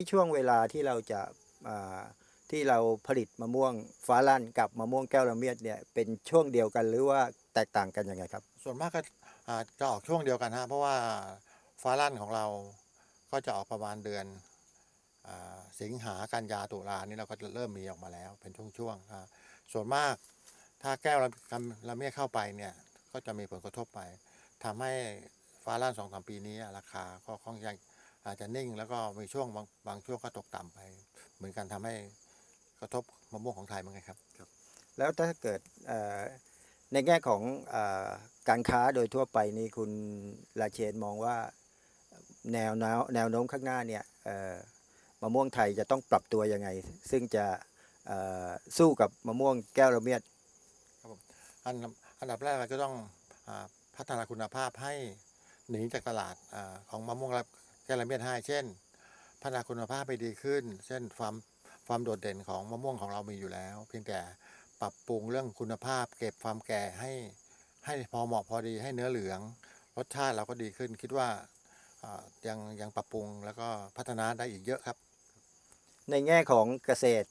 ที่ช่วงเวลาที่เราจะที่เราผลิตมะม่วงฟ้าลั่นกับมะม่วงแก้วละเมียดเนี่ยเป็นช่วงเดียวกันหรือว่าแตกต่างกันยังไงครับ ส่วนมากก็จะออกช่วงเดียวกันฮะเพราะว่าฟ้าลั่นของเราก็จะออกประมาณเดือนอสิงหากันยาตุลานี่เราก็จะเริ่มมีออกมาแล้วเป็นช่วงๆอ่าส่วนมากถ้าแก้วละเมียดเข้าไปเนี่ยก็จะมีผลกระทบไปทำให้ฟ้าลั่นสองสามปีนี้ราคาก็ค่อนข้าง อาจจะนิ่งแล้วก็มีช่วงบางบางช่วงก็ตกต่ำไป เหมือนกันทำให้กระทบมะม่วงของไทยเหมือนกันครับแล้วถ้าเกิดเอ่อในแง่ของเออการค้าโดยทั่วไปนี่คุณราเชนมองว่าแนวแนวแนวโน้มข้างหน้าเนี่ยเอ่อมะม่วงไทยจะต้องปรับตัวยังไง ซึ่งจะเอ่อสู้กับมะม่วงแก้วละเมียดอันดับอันดับแรกเราก็ต้องอาพัฒนาคุณภาพให้หนีจากตลาดอาของมะม่วง แก้วละเมียดให้เช่น พัฒนาคุณภาพไปดีขึ้น เช่นความความโดดเด่นของมะม่วงของเรามีอยู่แล้ว เพียงแต่ปรับปรุงเรื่องคุณภาพ เก็บความแก่ให้ให้พอเหมาะพอดีให้เนื้อเหลือง รสชาติเราก็ดีขึ้น คิดว่ายังยังปรับปรุงแล้วก็พัฒนาได้อีกเยอะครับ ในแง่ของเกษตร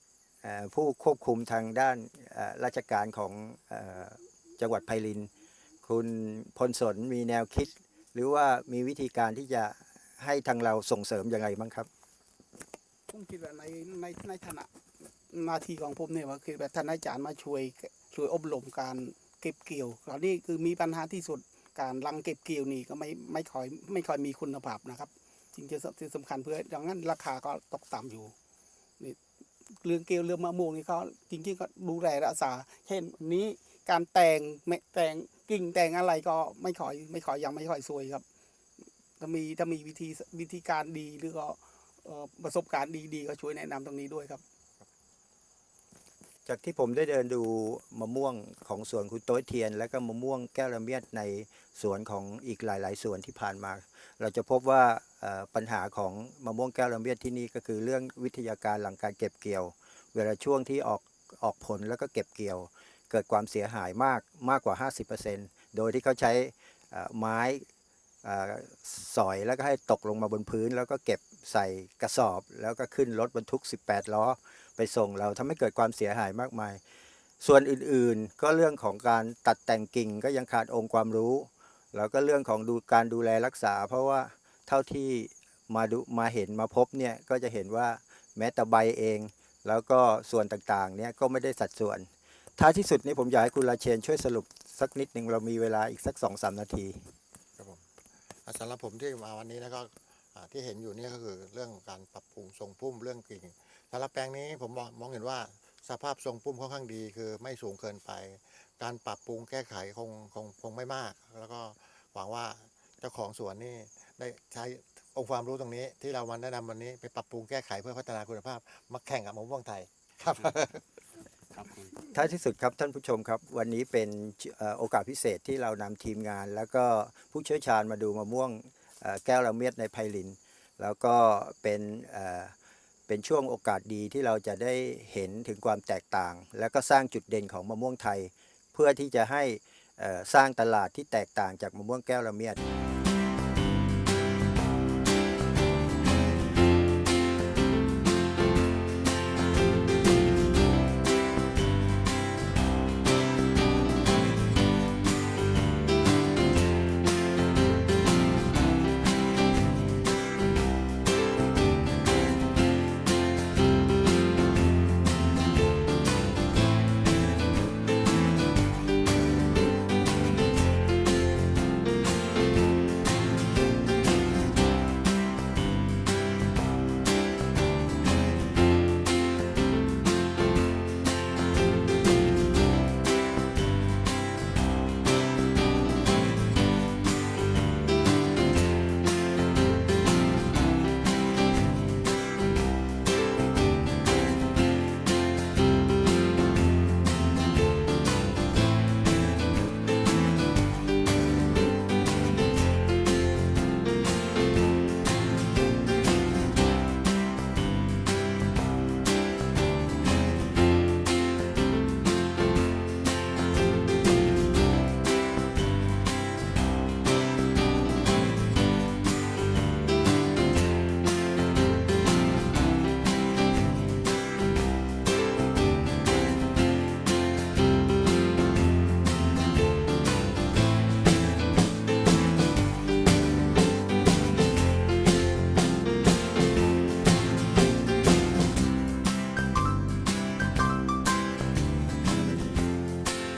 ผู้ควบคุมทางด้านราชการของจังหวัดไพลิน คุณพลสนมีแนวคิด หรือว่ามีวิธีการที่จะ ให้ทางเราส่งเสริมยังไงบ้างครับ ผมคิดว่าในในในฐานะหน้าที่ของผมเนี่ยว่าคือแบบท่านอาจารย์มาช่วยช่วยอบรมการเก็บเกี่ยวคราวนี้คือมีปัญหาที่สุดการลังเก็บเกี่ยวนี่ก็ไม่ไม่ค่อยไม่ค่อยมีคุณภาพนะครับจริงๆที่สำคัญเพื่อดังนั้นราคาก็ตกต่ำอยู่นี่เรื่องเกลียวเรื่องมะม่วงนี่เขาจริงๆก็ดูแลรักษา เช่นนี้การแต่งแมแตงกิ่งแต่งอะไรก็ไม่ค่อยไม่ค่อยยังไม่ค่อยสวยครับ ถ้ามีถ้ามีวิธีวิธีการดีหรือก็ประสบการณ์ดีๆก็ช่วยแนะนำตรงนี้ด้วยครับ จากที่ผมได้เดินดูมะม่วงของสวนคุณโต้ยเทียน และก็มะม่วงแก้วละเมียดในสวนของอีกหลาย ๆ สวนที่ผ่านมา เราจะพบว่าปัญหาของมะม่วงแก้วละเมียดที่นี่ก็คือเรื่องวิทยาการหลังการเก็บเกี่ยว เวลาช่วงที่ออกออกผลแล้วก็เก็บเกี่ยว เกิดความเสียหายมากมากกว่า 50%โดยที่เขาใช้ไม้ สอยแล้วก็ให้ตกลงมาบนพื้น แล้วก็เก็บใส่กระสอบ แล้วก็ขึ้นรถบรรทุก 18 ล้อ ไปส่งเราทำให้เกิดความเสียหายมากมาย ส่วนอื่นๆ ก็เรื่องของการตัดแต่งกิ่งก็ยังขาดองค์ความรู้ แล้วก็เรื่องของดูการดูแลรักษา เพราะว่าเท่าที่มาดูมาเห็นมาพบเนี่ยก็จะเห็นว่าแม้แต่ใบเอง แล้วก็ส่วนต่างๆเนี่ยก็ไม่ได้สัดส่วน ท้ายที่สุดนี้ผมอยากให้คุณราเชนช่วยสรุปสักนิดหนึ่งเรามีเวลาอีกสักสองสามนาที สำหรับผมที่มาวันนี้แล้วก็ที่เห็นอยู่นี่ก็คือเรื่องการปรับปรุงทรงพุ่มเรื่องกิ่งสำหรับแปลงนี้ผมมองมองเห็นว่าสภาพทรงพุ่มค่อนข้างดีคือไม่สูงเกินไป การปรับปรุงแก้ไขคงคงคงไม่มาก แล้วก็หวังว่าเจ้าของสวนนี่ได้ใช้องค์ความรู้ตรงนี้ ที่เรามาแนะนำวันนี้ไปปรับปรุงแก้ไขเพื่อพัฒนาคุณภาพมาแข่งกับมะม่วงไทยครับ ท้ายที่สุดครับท่านผู้ชมครับ วันนี้เป็นโอกาสพิเศษที่เรานำทีมงาน แล้วก็ผู้เชี่ยวชาญมาดูมะม่วงแก้วละเมียดในไพลิน แล้วก็เป็นเป็นช่วงโอกาสดีที่เราจะได้เห็นถึงความแตกต่าง แล้วก็สร้างจุดเด่นของมะม่วงไทย เพื่อที่จะให้สร้างตลาดที่แตกต่างจากมะม่วงแก้วละเมียด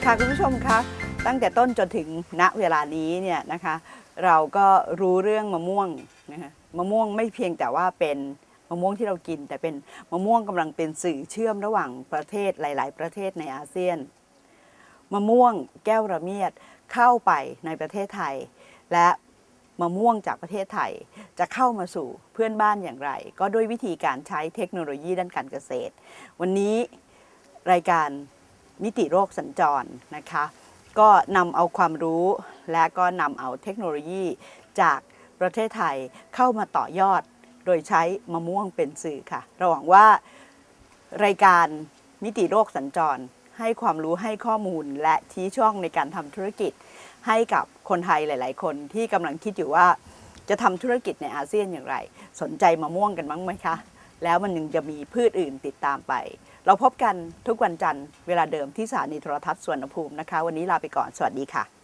ค่ะคุณผู้ชมคะตั้งแต่ต้นจนถึงณเวลานี้เนี่ยนะคะเราก็รู้เรื่องมะม่วงนะคะมะม่วงไม่เพียงแต่ว่าเป็นมะม่วงที่เรากิน แต่เป็นมะม่วงกำลังเป็นสื่อเชื่อมระหว่างประเทศหลาย ๆ ประเทศในอาเซียน มะม่วงแก้วระเมียดเข้าไปในประเทศไทย และมะม่วงจากประเทศไทยจะเข้ามาสู่เพื่อนบ้านอย่างไร ก็ด้วยวิธีการใช้เทคโนโลยีด้านการเกษตร วันนี้รายการ มิติโรคสัญจรนะคะ ก็นำเอาความรู้และก็นำเอาเทคโนโลยีจากประเทศไทยเข้ามาต่อยอด โดยใช้มะม่วงเป็นสื่อค่ะเราหวังว่ารายการมิติโรคสัญจร ให้ความรู้ให้ข้อมูลและชี้ช่องในการทำธุรกิจ ให้กับคนไทยหลาย ๆ คนที่กำลังคิดอยู่ว่าจะทำธุรกิจในอาเซียนอย่างไร สนใจมะม่วงกันบ้างไหมคะ แล้วมันยังจะมีพืชอื่นติดตามไป เราพบกันทุกวันจันทร์เวลาเดิมที่สถานีโทรทัศน์สวนภูมินะคะ วันนี้ลาไปก่อนสวัสดีค่ะ